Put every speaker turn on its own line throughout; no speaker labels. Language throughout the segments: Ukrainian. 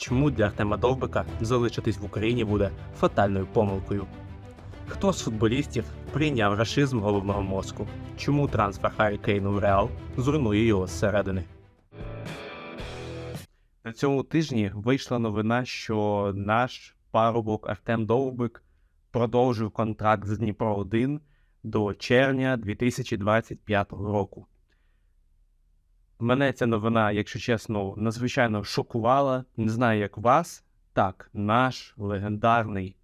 Чому для Артема Довбика залишитись в Україні буде фатальною помилкою? Хто з футболістів прийняв рашизм головного мозку? Чому трансфер Харі Кейну в Реал зруйнує його зсередини? На цьому тижні вийшла новина, що наш парубок Артем Довбик продовжив контракт з Дніпро 1 до червня 2025 року. Мене ця новина, якщо чесно, надзвичайно шокувала. Не знаю, як вас. Так, наш легендарний,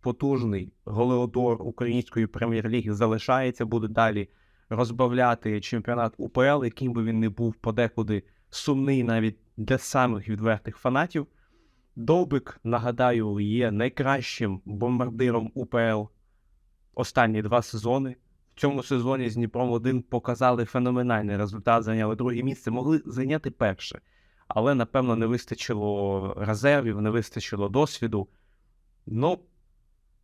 потужний голеодор української прем'єр-ліги залишається, буде далі розбавляти чемпіонат УПЛ, яким би він не був подекуди сумний навіть для самих відвертих фанатів. Довбик, нагадаю, є найкращим бомбардиром УПЛ останні два сезони. В цьому сезоні з Дніпром 1 показали феноменальний результат, зайняли друге місце, могли зайняти перше. Але, напевно, не вистачило резервів, не вистачило досвіду. Ну,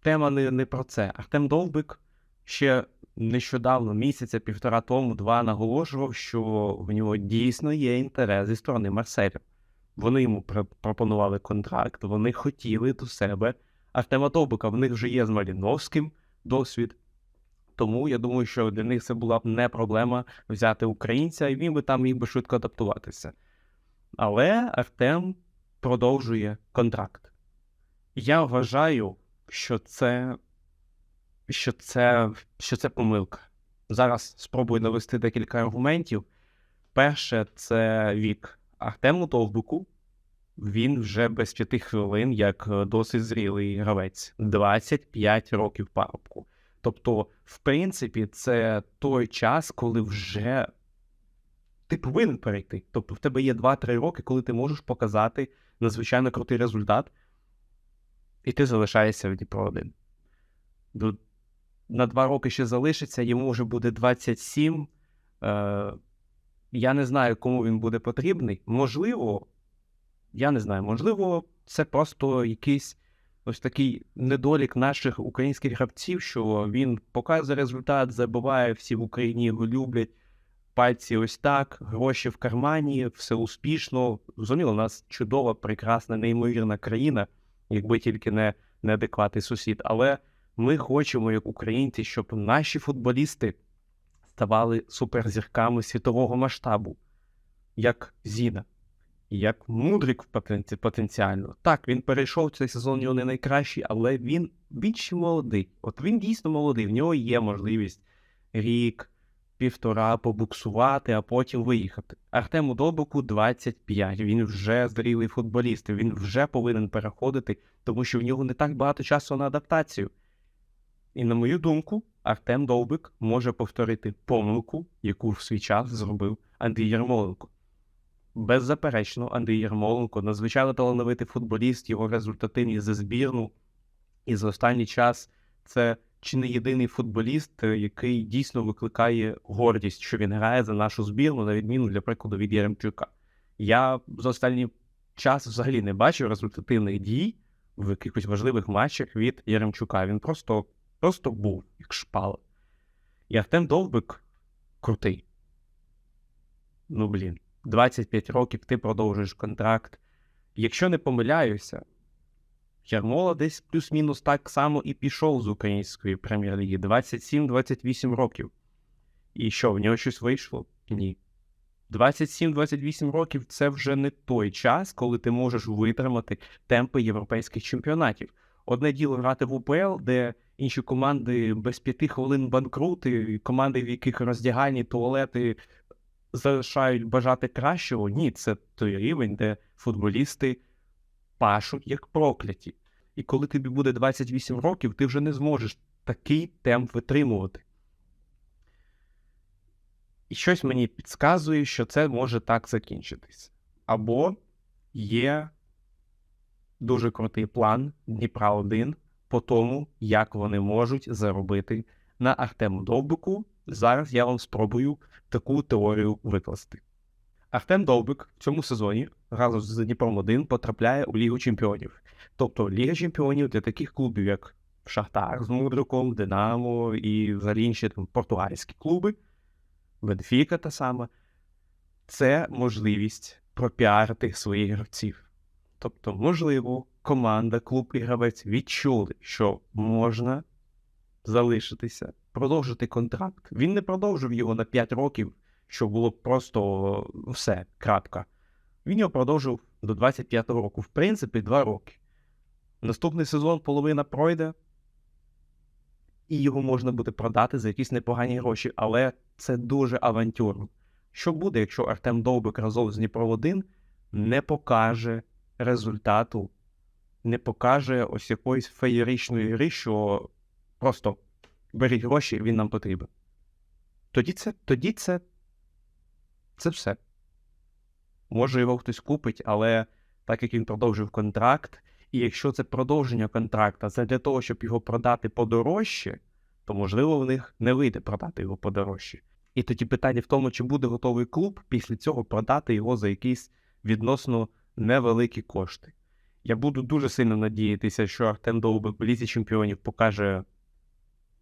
тема не, не про це. Артем Довбик ще нещодавно, місяця, півтора тому, два наголошував, що в нього дійсно є інтерес зі сторони Марселя. Вони йому пропонували контракт, вони хотіли до себе Артема Довбика. В них вже є з Маліновським досвід. Тому я думаю, що для них це була б не проблема взяти українця, і він би там міг би швидко адаптуватися. Але Артем продовжує контракт. Я вважаю, що це, що це, що це помилка. Зараз спробую навести декілька аргументів. Перше, це вік Артему Довбику. Він вже без п'яти хвилин, як е, досить зрілий гравець, 25 років парубку. Тобто, в принципі, це той час, коли вже ти повинен перейти. Тобто, в тебе є 2-3 роки, коли ти можеш показати надзвичайно крутий результат, і ти залишаєшся в Дніпро 1. На 2 роки ще залишиться, йому вже буде 27. Е, я не знаю, кому він буде потрібний. Можливо, я не знаю, можливо, це просто якийсь ось такий недолік наших українських гравців, що він показує результат, забиває, всі в Україні його люблять. Пальці ось так, гроші в кармані, все успішно. Зрозуміло, у нас чудова, прекрасна, неймовірна країна, якби тільки не неадекватний сусід. Але ми хочемо, як українці, щоб наші футболісти ставали суперзірками світового масштабу, як Зіна, як Мудрик потенціально. Так, він перейшов цей сезон, у нього не найкращий, але він, ще молодий. От він дійсно молодий, в нього є можливість рік, півтора побуксувати, а потім виїхати. Артему Довбику 25, він вже зрілий футболіст, він вже повинен переходити, тому що в нього не так багато часу на адаптацію. І на мою думку, Артем Довбик може повторити помилку, яку в свій час зробив Андрій Ярмоленко. Беззаперечно, Андрій Ярмоленко надзвичайно талановитий футболіст, його результативність за збірну. І за останній час це чи не єдиний футболіст, е, який дійсно викликає гордість, що він грає за нашу збірну, на відміну, для прикладу, від Яремчука. Я за останній час взагалі не бачив результативних дій в якихось важливих матчах від Яремчука. Він просто, просто був як шпала. І Артем Довбик крутий. Ну, блін, 25 років ти продовжуєш контракт. Якщо не помиляюся, Ярмола десь плюс-мінус так само і пішов з української прем'єр-ліги 27-28 років. І що, в нього щось вийшло? Ні. 27-28 років це вже не той час, коли ти можеш витримати темпи європейських чемпіонатів. Одне діло грати в УПЛ, де інші команди без п'яти хвилин банкрути, команди, в яких роздягальні туалети залишають бажати кращого. Ні, це той рівень, де футболісти пашуть як прокляті. І коли тобі буде 28 років, ти вже не зможеш такий темп витримувати. І щось мені підказує, що це може так закінчитись. Або є дуже крутий план Дніпра 1 по тому, як вони можуть заробити на Артему Довбику. Зараз я вам спробую таку теорію викласти. Артем Довбик в цьому сезоні разом з Дніпром 1 потрапляє у Лігу Чемпіонів. Тобто Ліга Чемпіонів для таких клубів, як Шахтар з Мудриком, Динамо і взагалі інші там, португальські клуби, Бенфіка та сама, це можливість пропіарити своїх гравців. Тобто, можливо, команда, клуб і гравець відчули, що можна залишитися, продовжити контракт. Він не продовжив його на 5 років, що було просто все, крапка. Він його продовжив до 25-го року. В принципі, 2 роки. Наступний сезон половина пройде, і його можна буде продати за якісь непогані гроші, але це дуже авантюрно. Що буде, якщо Артем Довбик разом з Дніпро 1 не покаже результату, не покаже ось якоїсь феєричної гри, що просто беріть гроші, він нам потрібен. Тоді це, тоді це, це все. Може, його хтось купить, але так як він продовжив контракт, і якщо це продовження контракта це для того, щоб його продати подорожче, то можливо в них не вийде продати його подорожче. І тоді питання в тому, чи буде готовий клуб після цього продати його за якісь відносно невеликі кошти. Я буду дуже сильно надіятися, що Артем Довбик в лізі чемпіонів покаже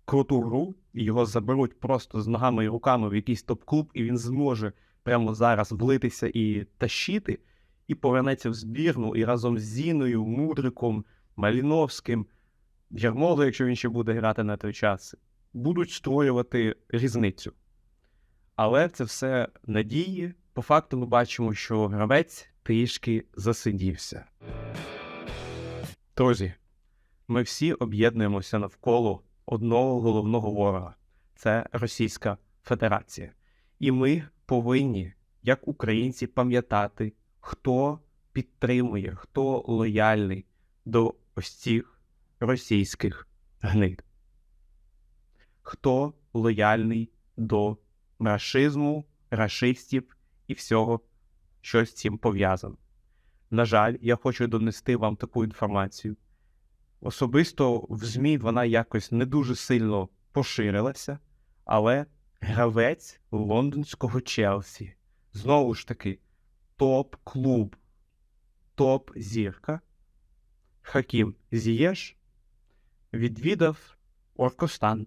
круту гру, і його заберуть просто з ногами і руками в якийсь топ-клуб, і він зможе прямо зараз влитися і тащити, і повернеться в збірну і разом з Зіною, Мудриком, Маліновським, Ярмоло, якщо він ще буде грати на той час, будуть створювати різницю. Але це все надії. По факту ми бачимо, що гравець трішки засидівся. Друзі, ми всі об'єднуємося навколо одного головного ворога це Російська Федерація. І ми повинні, як українці, пам'ятати, хто підтримує, хто лояльний до ось цих російських гнид, хто лояльний до рашизму, рашистів і всього, що з цим пов'язано. На жаль, я хочу донести вам таку інформацію. Особисто в ЗМІ вона якось не дуже сильно поширилася, але гравець лондонського Челсі, знову ж таки, топ-клуб, топ-зірка, Хакім Зієш, відвідав Оркостан.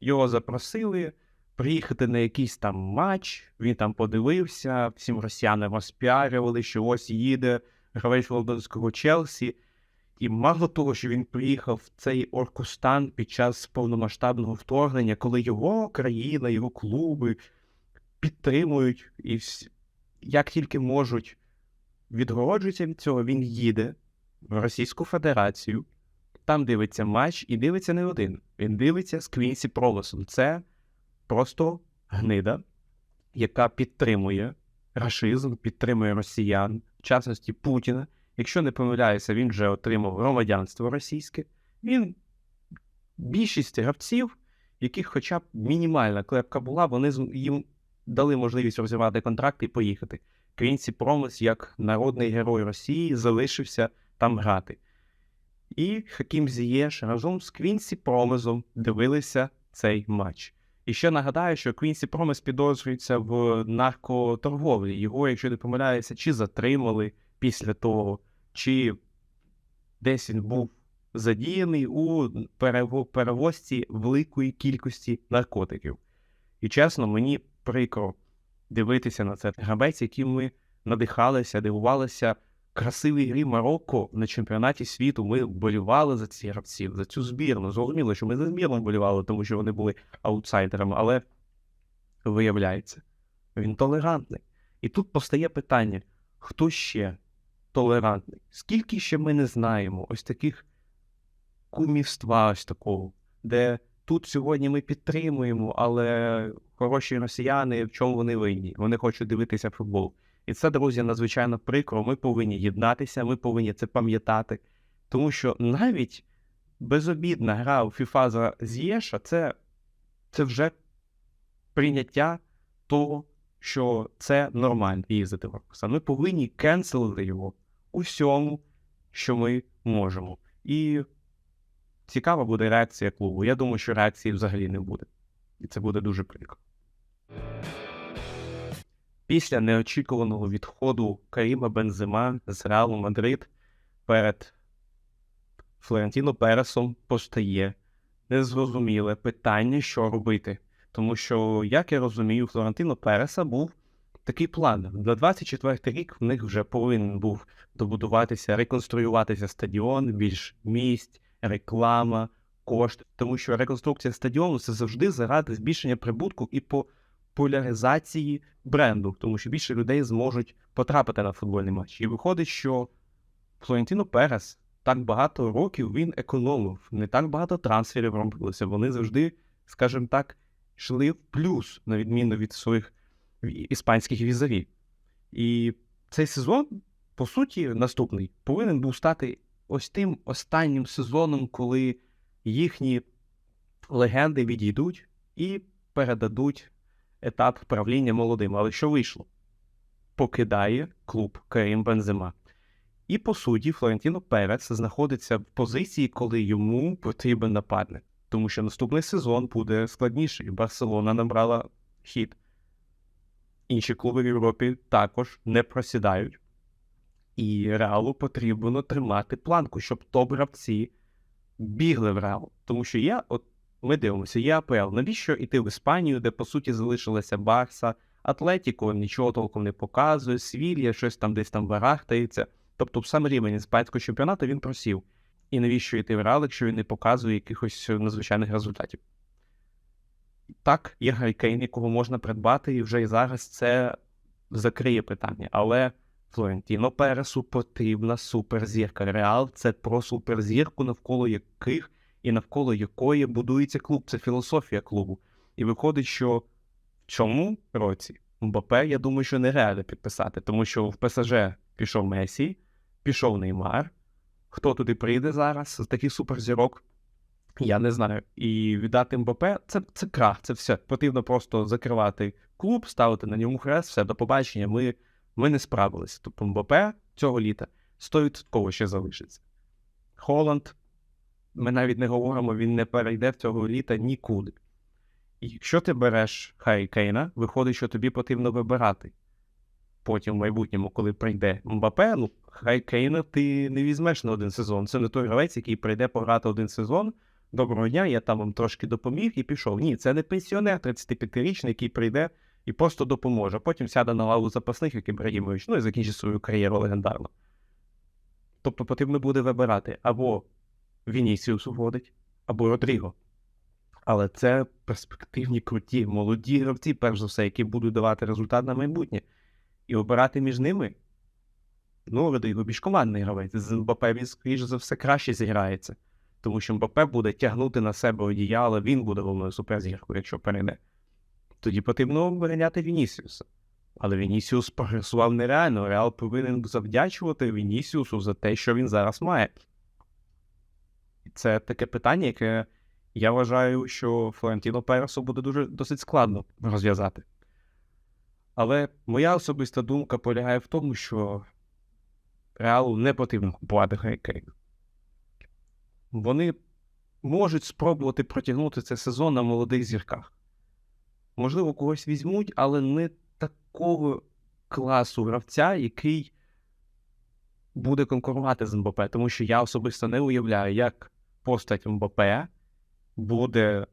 Його запросили приїхати на якийсь там матч, він там подивився, всім росіяни розпіарювали, що ось їде гравець лондонського Челсі. І мало того, що він приїхав в цей Оркостан під час повномасштабного вторгнення, коли його країна, його клуби підтримують і як тільки можуть відгороджуються від цього, він їде в Російську Федерацію, там дивиться матч і дивиться не один. Він дивиться з Квінсі Пролосом. Це просто гнида, яка підтримує рашизм, підтримує росіян, в частності Путіна. Якщо не помиляюся, він вже отримав громадянство російське. Він більшість гравців, яких хоча б мінімальна клепка була, вони їм дали можливість розірвати контракт і поїхати. Квінсі Промис, як народний герой Росії, залишився там грати. І Хакім Зієш разом з Квінсі Промизом дивилися цей матч. І ще нагадаю, що Квінсі Промис підозрюється в наркоторговлі. Його, якщо не помиляюся, чи затримали після того, чи десь він був задіяний у перевозці великої кількості наркотиків. І чесно, мені прикро дивитися на це гравець, яким ми надихалися, дивувалися красивій грі Марокко на чемпіонаті світу. Ми болювали за ці гравців, за цю збірну. Зрозуміло, що ми за збірну болювали, тому що вони були аутсайдерами, але виявляється, він толерантний. І тут постає питання: хто ще толерантний? Скільки ще ми не знаємо ось таких кумівства, ось такого, де тут сьогодні ми підтримуємо, але хороші росіяни в чому вони винні? Вони хочуть дивитися футбол. І це, друзі, надзвичайно прикро. Ми повинні єднатися, ми повинні це пам'ятати. Тому що навіть безобідна гра у FIFA за З'єша це, це вже прийняття того, що це нормально їздити в. Ми повинні кенселити його у всьому, що ми можемо. І цікава буде реакція клубу. Я думаю, що реакції взагалі не буде. І це буде дуже прикро. Після неочікуваного відходу Каріма Бензима з Реалу Мадрид перед Флорентіно Пересом постає незрозуміле питання, що робити. Тому що, як я розумію, Флорентіно Переса був такий план. На 24 рік в них вже повинен був добудуватися, реконструюватися стадіон, більш місць, реклама, кошти. Тому що реконструкція стадіону це завжди заради збільшення прибутку і популяризації бренду, тому що більше людей зможуть потрапити на футбольний матч. І виходить, що Флорентіно Перес так багато років він економив, не так багато трансферів робилося. Вони завжди, скажімо так, йшли в плюс, на відміну від своїх іспанських візаві. І цей сезон, по суті, наступний, повинен був стати ось тим останнім сезоном, коли їхні легенди відійдуть і передадуть етап правління молодим. Але що вийшло? Покидає клуб Карім Бензема. І по суті, Флорентіно Перес знаходиться в позиції, коли йому потрібен нападник, тому що наступний сезон буде складніший. Барселона набрала хід. Інші клуби в Європі також не просідають. І реалу потрібно тримати планку, щоб топ-гравці бігли в реал. Тому що є, от ми дивимося, є АПЛ. Навіщо йти в Іспанію, де по суті залишилася Барса, Атлетіко нічого толком не показує, Свілія, щось там десь там варахтається. Тобто, сам рівень іспанського чемпіонату він просів. І навіщо йти в реал, якщо він не показує якихось надзвичайних результатів? Так, є Гайкейн, якого можна придбати, і вже і зараз це закриє питання. Але Флорентіно Пересу потрібна суперзірка. Реал це про суперзірку, навколо яких і навколо якої будується клуб. Це філософія клубу. І виходить, що в цьому році Мбапе, я думаю, що нереально підписати, тому що в ПСЖ пішов Месі, пішов Неймар. Хто туди прийде зараз з таких суперзірок? Я не знаю. І віддати Мбапе це це крах, це все. Потрібно просто закривати клуб, ставити на ньому хрест, все, до побачення. Ми ми не справилися. Тобто Мбапе цього літа 100% ще залишиться. Холланд, ми навіть не говоримо, він не перейде в цього літа нікуди. Якщо ти береш Харі Кейна, виходить, що тобі потрібно вибирати. Потім в майбутньому, коли прийде Мбапе, ну Хай Кейна ти не візьмеш на один сезон. Це не той гравець, який прийде пограти один сезон. Доброго дня, я там вам трошки допоміг і пішов. Ні, це не пенсіонер 35-річний, який прийде і просто допоможе. Потім сяде на лаву запасних, як Ібрагімович, ну і закінчить свою кар'єру легендарно. Тобто потрібно буде вибирати або Вінісіус уходить, або Родріго. Але це перспективні круті, молоді гравці, перш за все, які будуть давати результат на майбутнє. І обирати між ними. Ну, Родріго більш командний гравець. З МБП він, скоріш за все, краще зіграється. Тому що МБП буде тягнути на себе одіяло, він буде головною суперзіркою, якщо перейде. Тоді потрібно обороняти Вінісіуса. Але Вінісіус прогресував нереально. Реал повинен завдячувати Вінісіусу за те, що він зараз має. Це таке питання, яке я вважаю, що Флорентіно Пересу буде дуже досить складно розв'язати. Але моя особиста думка полягає в тому, що Реалу не потрібно купувати Гайкейн. Вони можуть спробувати протягнути цей сезон на молодих зірках. Можливо, когось візьмуть, але не такого класу гравця, який буде конкурувати з МБП. Тому що я особисто не уявляю, як постать МБП буде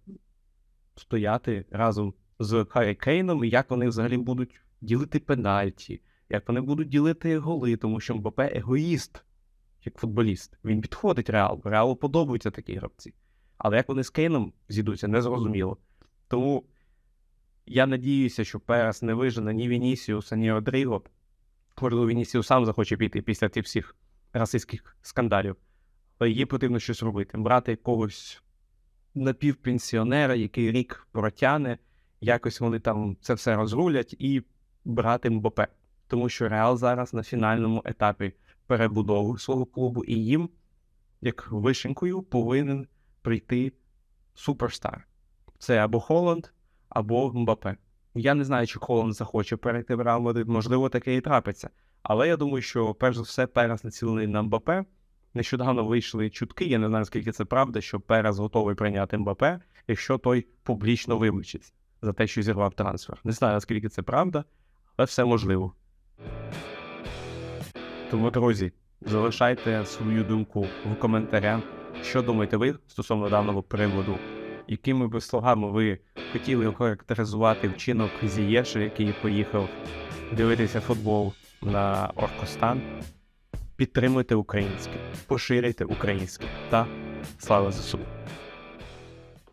стояти разом з Харі Кейном і як вони взагалі будуть ділити пенальті, як вони будуть ділити голи, тому що МБП егоїст, як футболіст. Він підходить реалу. Реалу подобаються такі гравці. Але як вони з Кейном зійдуться, незрозуміло. Тому я надіюся, що Перес не вижене ні Вінісіуса, ні Родріго. Можливо, Вінісіус сам захоче піти після тих всіх расистських скандалів. Але їй потрібно щось робити. Брати якогось напівпенсіонера, який рік протяне, якось вони там це все розрулять і брати Мбопе. Тому що Реал зараз на фінальному етапі перебудови свого клубу, і їм, як вишенькою, повинен прийти суперстар. Це або Холланд, або Мбапе. Я не знаю, чи Холланд захоче перейти в Реал Мадрид, можливо, таке і трапиться. Але я думаю, що перш за все Перес націлений на Мбапе. Нещодавно вийшли чутки, я не знаю, скільки це правда, що Перес готовий прийняти Мбапе, якщо той публічно вибачиться за те, що зірвав трансфер. Не знаю, наскільки це правда, але все можливо. Тому, друзі, залишайте свою думку в коментарях. Що думаєте ви стосовно даного приводу? Якими би словами ви хотіли охарактеризувати вчинок Зієша, який поїхав дивитеся футбол на Оркостан. Підтримуйте українське, поширюйте українське та слава ЗСУ!